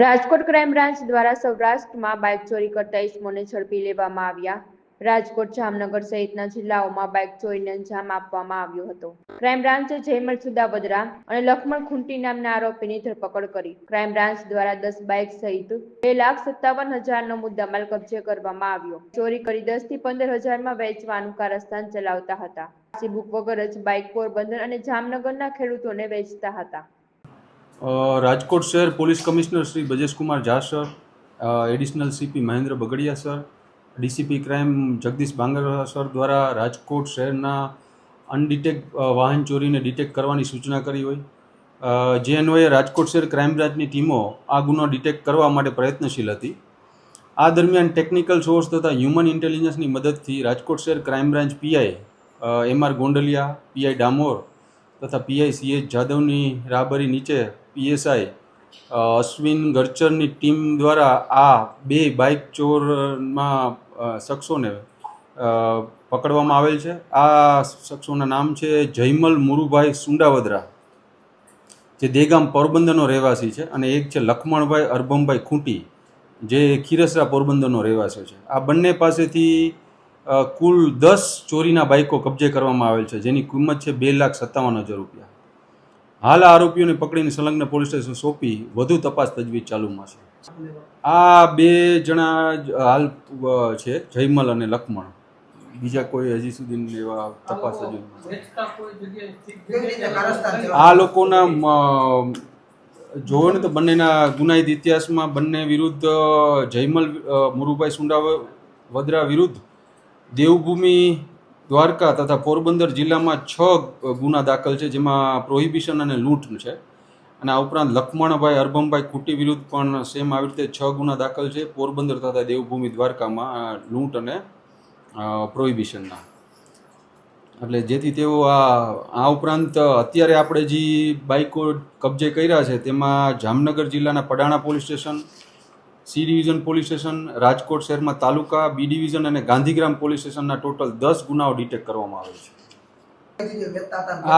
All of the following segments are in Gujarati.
રાજકોટ ક્રાઇમ બ્રાન્ચ દ્વારા સૌરાષ્ટ્રમાં બાઇક ચોરી કરતા ઇસમોને ઝડપી લેવામાં આવ્યા. રાજકોટ જામનગર સહિતના જિલ્લાઓમાં બાઇક ચોરીને અંજામ આપવામાં આવ્યો હતો. ક્રાઇમ બ્રાન્ચે જયમલ સુદાબદ્રા અને લખમણ ખુંટી નામના આરોપીની ધરપકડ કરી. ક્રાઇમ બ્રાન્ચ દ્વારા દસ બાઇક સહિત બે લાખ સત્તાવન હજારનો મુદ્દામાલ કબજે કરવામાં આવ્યો. ચોરી કરી દસથી પંદર હજારમાં વેચવાનું કારસ્તાન ચલાવતા હતા. બુક વગર જ બાઇક પોરબંદર અને જામનગરના ખેડૂતોને વેચતા હતા. રાજકોટ શહેર police commissioner Shri Brajeshkumar Jha, sir. Additional CP Mahendra Bagadiya, sir. DCP crime Jagdish Bangara sir દ્વારા રાજકોટ શહેરના અનડિટેક વાહન ચોરીને ડિટેક્ટ કરવાની સૂચના કરી હોય. જે અન્વયે રાજકોટ શહેર ક્રાઇમ બ્રાન્ચની ટીમો આ ગુનો ડિટેક્ટ કરવા માટે પ્રયત્નશીલ હતી. આ દરમિયાન ટેકનિકલ સોર્સ તથા હ્યુમન ઇન્ટેલિજન્સની મદદથી રાજકોટ શહેર crime branch PI M R Gondaliya, PI Damor તથા પીઆઈ સી એચ જાદવની રાહબરી નીચે પીએસઆઈ અશ્વિન ગર્ચરની ટીમ દ્વારા આ બે બાઇક ચોરમાં શખ્સોને પકડવામાં આવેલ છે. આ શખ્સોના નામ છે જયમલ મુરુભાઈ સુંડાવદરા, જે દેગામ પોરબંદરનો રહેવાસી છે અને એક છે લખમણભાઈ અરબમભાઈ ખૂંટી, જે ખીરસરા પોરબંદરનો રહેવાસી છે. આ બંને પાસેથી કુલ દસ ચોરીના બાઇકો કબજે કરવામાં આવેલ છે, જેની કિંમત છે બે લાખ સત્તાવન હજાર રૂપિયા હાલ આરોપીઓને પકડીને સંલગ્ન પોલીસ સ્ટેશન સોંપી વધુ તપાસ તજવીજ ચાલુમાં છે આ બે જણા હાલ છે, જયમલ અને લક્ષ્મણ બીજા કોઈ હજી સુધી એવા તપાસ હજુ? આ લોકોના જોવો તો બંનેના ગુનાહિત ઇતિહાસમાં બંને વિરુદ્ધ જયમલ મુરુભાઈ સુંડા વદરા વિરુદ્ધ દેવભૂમિ દ્વારકા તથા પોરબંદર જિલ્લામાં છ ગુના દાખલ છે, જેમાં પ્રોહિબિશન અને લૂંટ છે. અને આ ઉપરાંત લખમણભાઈ, અરબમભાઈ ખૂટી વિરુદ્ધ પણ સેમ આવી રીતે છ ગુના દાખલ છે, પોરબંદર તથા દેવભૂમિ દ્વારકામાં લૂંટ અને પ્રોહિબિશનના. એટલે જેથી તેઓ આ આ ઉપરાંત અત્યારે આપણે જે બાઇકો કબજે કર્યા છે, તેમાં જામનગર જિલ્લાના Padana police station C division police station, Rajkot શહેરમાં તાલુકા, બી ડિવિઝન અને ગાંધીગ્રામ પોલીસ સ્ટેશનના ટોટલ દસ ગુનાઓ ડિટેક્ટ કરવામાં આવે છે?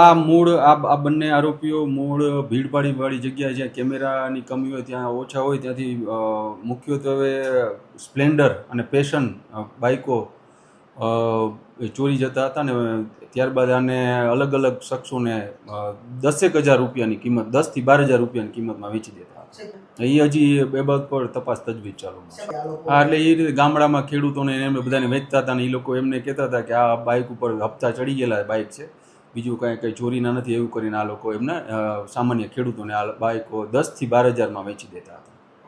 આ મૂળ, આ બંને આરોપીઓ મૂળ ભીડભાડી વાળી જગ્યાએ જ્યાં કેમેરાની કમી હોય, ત્યાં ઓછા હોય, ત્યાંથી મુખ્યત્વે સ્પ્લેન્ડર અને પેશન બાઇકો ચોરી જતા હતા ને ત્યારબાદ આને અલગ અલગ શખ્સોને દસેક હજાર રૂપિયાની કિંમત દસથી બાર હજાર રૂપિયાની કિંમતમાં વેચી દેતા હતા. એ હજી એ બાબત પર તપાસ તજવીજ ચાલુ. હા એટલે એ રીતે ગામડામાં ખેડૂતોને એમને બધાને વેચતા હતા ને એ લોકો એમને કહેતા હતા કે આ બાઇક ઉપર હપ્તા ચડી ગયેલા બાઇક છે. બીજું કાંઈ કંઈ ચોરીના નથી એવું કરીને આ લોકો એમને સામાન્ય ખેડૂતોને આ બાઇકો દસથી બાર હજારમાં વેચી દેતા હતા.